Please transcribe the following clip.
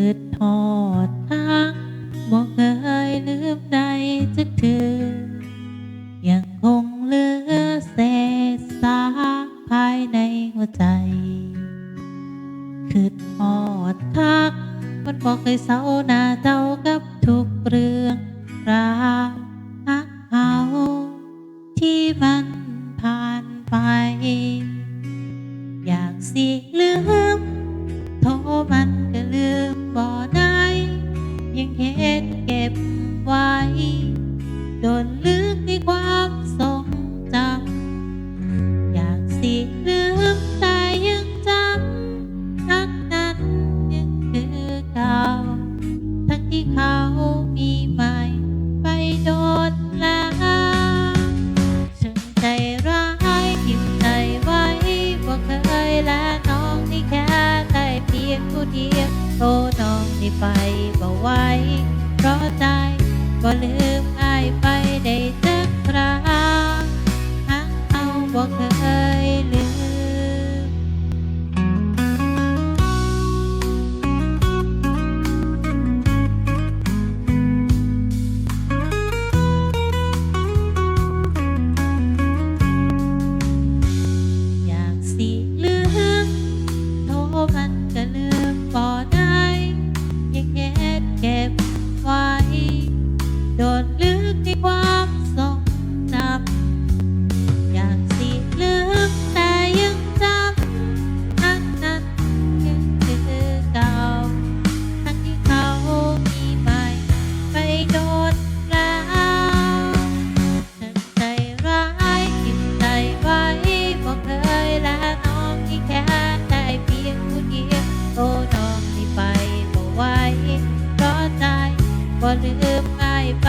คิดทอดทางบอกเคยลืมใดจะถืธอยังคงเหลือเศษสาภายในหัวใจคิดทอดทัก มันบอกเคยเศร้าหน้าเจ้ากับทุกเรื่องราวหักเขาที่มันผ่านไป อยากสิลือ สิลืมแต่ยังจำรักนั้นยังคือเก่าทั้งที่เขามีใหม่ไปโดนแล้วฉันใจร้ายทิ่มใจไว้ว่าเคยและน้องนี่แค่ได้เพียงผู้เดียวโทรน้องนี่ไปบ่ไหวเพราะใจบ่เหลือ ในความทรงจำอยากสิลืมแต่ยังจำทั้งนั้นยังคือเก่าทั้งที่เขามีใหไปโดนแล้วฉันใจร้ายกินใจไว้บอเคยและน้องที่แค่ได้เพียงผู้เดียวโอ้น้องที่ไปบอกไวเพราะใจบ่ลืมง่ายไป